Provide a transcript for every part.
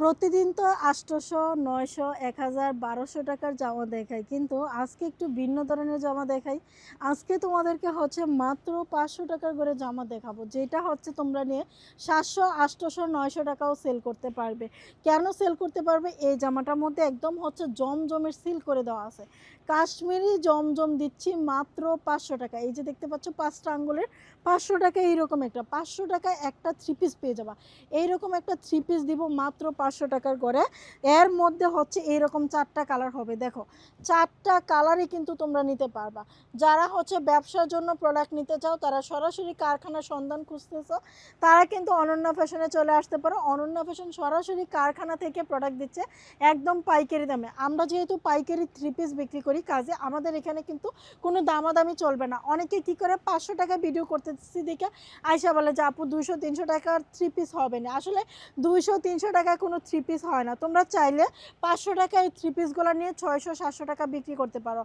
প্রতিদিন তো আটশোশো নয়শো, এক হাজার, বারোশো টাকার জামা দেখাই। কিন্তু আজকে একটু ভিন্ন ধরনের জামা দেখাই। আজকে তোমাদেরকে হচ্ছে মাত্র পাঁচশো টাকার করে জামা দেখাবো, যেটা হচ্ছে তোমরা নিয়ে সাতশো আটশোশো নয়শো টাকাও সেল করতে পারবে। কেন সেল করতে পারবে? এই জামাটার মধ্যে একদম হচ্ছে জমজমের সিল করে দেওয়া আছে। কাশ্মীরি জমজম দিচ্ছি মাত্র পাঁচশো টাকা। এই যে দেখতে পাচ্ছ, পাঁচটা আঙ্গুলের পাঁচশো টাকা এইরকম একটা, পাঁচশো টাকা একটা থ্রি পিস পেয়ে যাবা। এইরকম একটা থ্রি পিস দিব মাত্র পাঁচশো টাকার করে এর মধ্যে হচ্ছে এইরকম চারটা কালার হবে, দেখো। চারটা কালারই কিন্তু তোমরা নিতে পারবা। যারা হচ্ছে ব্যবসার জন্য প্রোডাক্ট নিতে চাও, তারা সরাসরি কারখানার সন্ধান খুঁজতেছো, তারা কিন্তু অনন্যা ফ্যাশনে চলে আসতে পারো। অনন্যা ফ্যাশন সরাসরি কারখানা থেকে প্রোডাক্ট দিচ্ছে, একদম পাইকারি দামে। আমরা যেহেতু পাইকারি থ্রি পিস বিক্রি করি কাজে, আমাদের এখানে কিন্তু কোনো দামাদামি চলবে না। অনেকে কি করে, পাঁচশো টাকা ভিডিও করতেছি দেখে আয়সা বলে যে, আপু দুশো তিনশো টাকার থ্রি পিস হবে না। আসলে দুইশো, তিনশো টাকা কোনো থ্রি পিস হয় না। তোমরা চাইলে পাঁচশো টাকায় থ্রি পিসগুলো নিয়ে ছয়শো, সাতশো টাকা বিক্রি করতে পারো।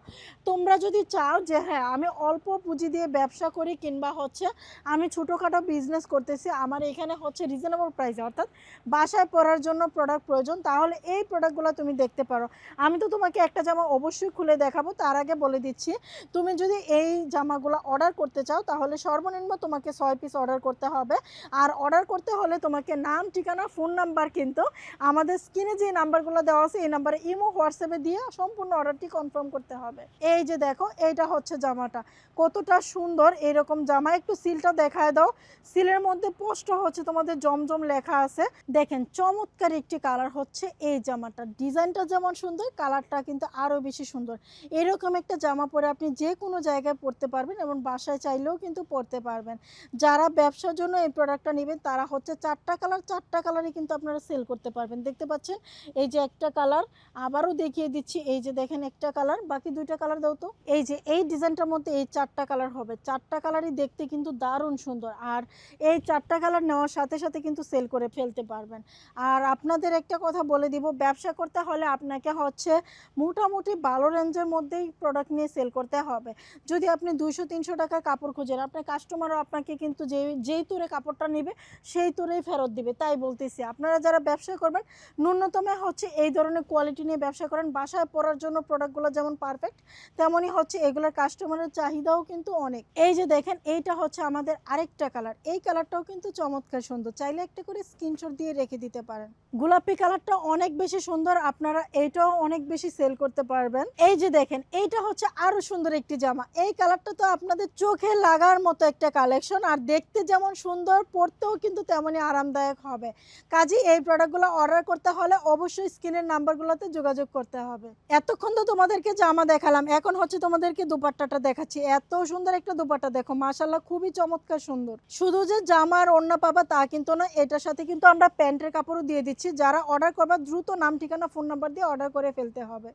তোমরা যদি চাও যে হ্যাঁ আমি অল্প পুঁজি দিয়ে ব্যবসা করি কিংবা হচ্ছে আমি ছোটোখাটো বিজনেস করতেছি, আমার এখানে হচ্ছে রিজনেবল প্রাইসে অর্থাৎ বাসায় পরার জন্য প্রোডাক্ট প্রয়োজন, তাহলে এই প্রোডাক্টগুলো তুমি দেখতে পারো। আমি তো তোমাকে একটা জামা অবশ্যই খুলে দেখাবো, তার আগে বলে দিচ্ছি, তুমি যদি এই জামাগুলো অর্ডার করতে চাও, তাহলে সর্বনিম্ন তোমাকে ছয় পিস অর্ডার করতে হবে। আর অর্ডার করতে হলে তোমাকে নাম, ঠিকানা ফোন নাম্বার কিন্তু আমাদের স্ক্রিনে যে নাম্বারগুলো দেওয়া আছে, এই নাম্বারে ইমো, হোয়াটসঅ্যাপে দিয়ে সম্পূর্ণ অর্ডারটি কনফার্ম করতে হবে। এই যে দেখো, এইটা হচ্ছে জামাটা। কতটা সুন্দর এরকম জামা। একটু সিলটা দেখায় দাও। সিলের মধ্যে পোস্ট হচ্ছে, তোমাদের জমজম লেখা আছে। দেখেন, চমৎকার একটি কালার হচ্ছে এই জামাটা। ডিজাইনটা যেমন সুন্দর, কালারটা কিন্তু আরও বেশি সুন্দর। এরকম একটা জামা পরে আপনি যে কোনো জায়গায় পরতে পারবেন এবং বাসায় চাইলেও কিন্তু পরতে পারবেন। যারা ব্যবসার জন্য এই প্রোডাক্টটা নেবেন, তারা হচ্ছে চারটা কালার, চারটা কালারই কিন্তু আপনারা সেল করতে পারবেন। দেখতে পাচ্ছেন? এই যে একটা কালার, আবারও দেখিয়ে দিচ্ছি। এই যে দেখেন একটা কালার, বাকি দুইটা কালার দাও তো। এই যে এই ডিজাইনটার মধ্যে এই চারটা কালার হবে। চারটা কালারই দেখতে কিন্তু দারুণ সুন্দর। আর এই চারটা কালার নেওয়ার সাথে সাথে কিন্তু সেল করে ফেলতে পারবেন। আর আপনাদের একটা কথা বলে দিব, ব্যবসা করতে হলে আপনাকে হচ্ছে মোটামুটি ভালো রেঞ্জের মধ্যেই প্রোডাক্ট নিয়ে সেল করতে হবে। যদি আপনি দুইশো, তিনশো টাকার কাপড় খুঁজেন, আপনার কাস্টমারও আপনাকে কিন্তু যে, যেই তোরে কাপড়টা নেবে, সেই তোরেই ফেরত দিবে। তাই বলতেছি, আপনারা যারা ব্যবসা করবেন। ন্যূনতম হচ্ছে এই ধরনের কোয়ালিটি নিয়ে ব্যবসা করেন। বাসায় পরার জন্য প্রোডাক্টগুলো যেমন পারফেক্ট তেমনই হচ্ছে এগুলোর কাস্টমারের চাহিদাও কিন্তু অনেক। এই যে দেখেন, এইটা হচ্ছে আমাদের আরেকটা কালার এই কালারটাও কিন্তু চমৎকার সুন্দর। চাইলে একটা করে স্ক্রিনশট দিয়ে রেখে দিতে পারেন। গোলাপি কালারটা অনেক বেশি সুন্দর। আপনারা এইটাও অনেক বেশি সেল করতে পারবেন। এই যে দেখেন, এইটা হচ্ছে আরও সুন্দর একটি জামা। এই কালারটা তো আপনাদের চোখে লাগার মতো একটা কালেকশন আর দেখতে যেমন সুন্দর, পরতেও কিন্তু তেমনই আরামদায়ক হবে। কাজে এই প্রোডাক্টগুলো অর্ডার করতে হলে অবশ্যই স্ক্রিনের নাম্বারগুলোতে যোগাযোগ করতে হবে। এতক্ষণ তো তোমাদেরকে জামা দেখালাম, এখন হচ্ছে তোমাদেরকে দুপাট্টাটা দেখাচ্ছি। এত সুন্দর একটা দুপাট্টা দেখো মাশাল্লাহ খুবই চমৎকার সুন্দর। শুধু যে জামা আর অন্য পাবা তা কিন্তু না, এটার সাথে কিন্তু আমরা প্যান্টের কাপড়ও দিয়ে দিচ্ছি। যারা অর্ডার করবা, দ্রুত নাম, ঠিকানা ফোন নাম্বার দিয়ে অর্ডার করে ফেলতে হবে।